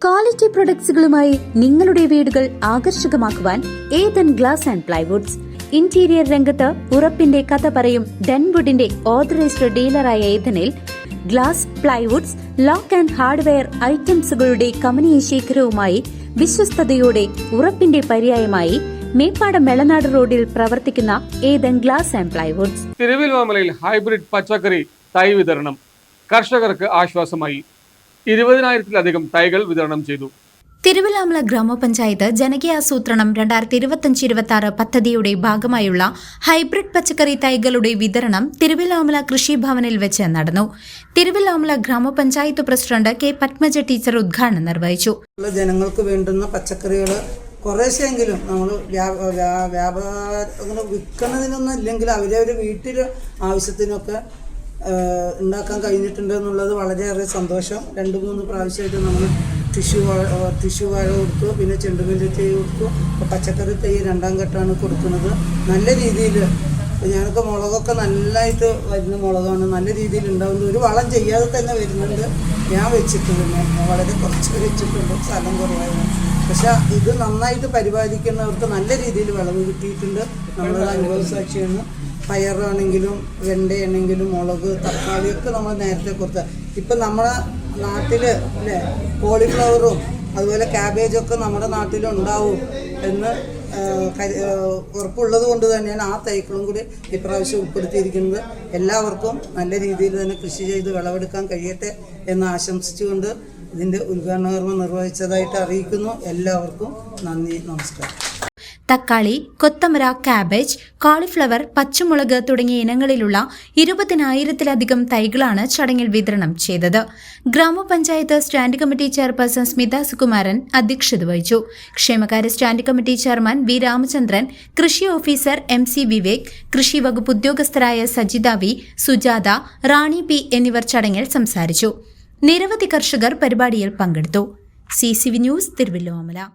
Quality പ്രൊഡക്ട്സുകളുമായി നിങ്ങളുടെ വീടുകൾ ആകർഷകമാക്കുവാൻ Ethan glass and plywoods interior രംഗത്ത് ഉറപ്പിന്റെ കഥ പറയും ഡെൻവുഡിന്റെ ഓതറൈസ്ഡ് ഡീലറായ ഏതനിൽ glass plywoods lock and hardware ഐറ്റംസുകളുടെ കമനീയ ശേഖരവുമായി വിശ്വസ്തയോടെ ഉറപ്പിന്റെ പര്യായമായി മേപ്പാടം മെളനാട് റോഡിൽ പ്രവർത്തിക്കുന്ന ഏതൻ ഗ്ലാസ് ആൻഡ് പ്ലൈവുഡ്സ് തിരുവിൽവാമലയിൽ ഹൈബ്രിഡ് പച്ചക്കറി തൈ വിതരണം. കർഷകർക്ക് ആശ്വാസമായി. ഇരുപതിനായിരത്തിലധികം തൈകൾ വിതരണം ചെയ്തു. തിരുവല്ലാമല ഗ്രാമപഞ്ചായത്ത് ജനകീയാസൂത്രണം രണ്ടായിരത്തി ഇരുപത്തഞ്ച് ഇരുപത്തി ആറ് പദ്ധതിയുടെ ഭാഗമായുള്ള ഹൈബ്രിഡ് പച്ചക്കറി തൈകളുടെ വിതരണം തിരുവല്ലാമല കൃഷിഭവനിൽ വെച്ച് നടന്നു. തിരുവല്ലാമല ഗ്രാമപഞ്ചായത്ത് പ്രസിഡന്റ് കെ പത്മജ ടീച്ചർ ഉദ്ഘാടനം നിർവഹിച്ചു. ജനങ്ങൾക്ക് വേണ്ടുന്ന പച്ചക്കറികൾ കുറേശ്ശെങ്കിലും നമ്മൾ വ്യാപാര അങ്ങനെ വിൽക്കുന്നതിനൊന്നും ഇല്ലെങ്കിൽ അവരവർ വീട്ടിൽ ആവശ്യത്തിനൊക്കെ ഉണ്ടാക്കാൻ കഴിഞ്ഞിട്ടുണ്ട് എന്നുള്ളത് വളരെയേറെ സന്തോഷം. രണ്ട് മൂന്ന് പ്രാവശ്യമായിട്ട് നമ്മൾ ടിഷ്യു ടിഷ്യൂ വാഴ കൊടുത്തു പിന്നെ ചെണ്ടുമല്ലി തൈ കൊടുത്തു. പച്ചക്കറി തൈ രണ്ടാം ഘട്ടമാണ് കൊടുക്കുന്നത്. നല്ല രീതിയിൽ ഞാനൊക്കെ മുളകൊക്കെ നല്ലതായിട്ട് വരുന്ന മുളകാണ്. നല്ല രീതിയിൽ ഉണ്ടാവുന്നത് ഒരു വളം ചെയ്യാതെ തന്നെ വരുന്നുണ്ട്. ഞാൻ വെച്ചിട്ടുണ്ട് വളരെ കുറച്ച് വെച്ചിട്ടുണ്ട്. സ്ഥലം കുറവായിരുന്നു പക്ഷെ ഇത് നന്നായിട്ട് പരിപാലിക്കുന്നവർക്ക് നല്ല രീതിയിൽ വിളവ് കിട്ടിയിട്ടുണ്ട്. നമ്മളത് അനുഭവ സാക്ഷിയാണ് പയറാണെങ്കിലും വെണ്ടയാണെങ്കിലും മുളക് തക്കാളിയൊക്കെ നമ്മൾ നേരത്തെ കൊടുത്ത. ഇപ്പം നമ്മുടെ നാട്ടിൽ അല്ലേ കോളിഫ്ലവറും അതുപോലെ ക്യാബേജൊക്കെ നമ്മുടെ നാട്ടിലുണ്ടാവും എന്ന് ഉറപ്പുള്ളത് കൊണ്ട് തന്നെയാണ് ആ തൈക്കളും കൂടി ഇപ്രാവശ്യം ഉൾപ്പെടുത്തിയിരിക്കുന്നത്. എല്ലാവർക്കും നല്ല രീതിയിൽ തന്നെ കൃഷി ചെയ്ത് വിളവെടുക്കാൻ കഴിയട്ടെ എന്ന് ആശംസിച്ചുകൊണ്ട് ഇതിന്റെ ഉദ്ഘാടന കർമ്മം നിർവഹിച്ചതായിട്ട് അറിയിക്കുന്നു. എല്ലാവർക്കും നന്ദി നമസ്കാരം. തക്കാളി കൊത്തമര കാബേജ് കോളിഫ്ലവർ പച്ചമുളക് തുടങ്ങിയ ഇനങ്ങളിലുള്ള ഇരുപതിനായിരത്തിലധികം തൈകളാണ് ചടങ്ങിൽ വിതരണം ചെയ്തത്. ഗ്രാമപഞ്ചായത്ത് stand committee chairperson Smitha Sukumaran അധ്യക്ഷത വഹിച്ചു. ക്ഷേമകാര്യ stand committee chairman V Ramachandran കൃഷി ഓഫീസർ എം സി വിവേക് കൃഷി വകുപ്പ് ഉദ്യോഗസ്ഥരായ സജിത വി സുജാത റാണി പി എന്നിവർ ചടങ്ങിൽ സംസാരിച്ചു. നിരവധി കർഷകർ പരിപാടിയിൽ പങ്കെടുത്തു. C news Thiruvilwamala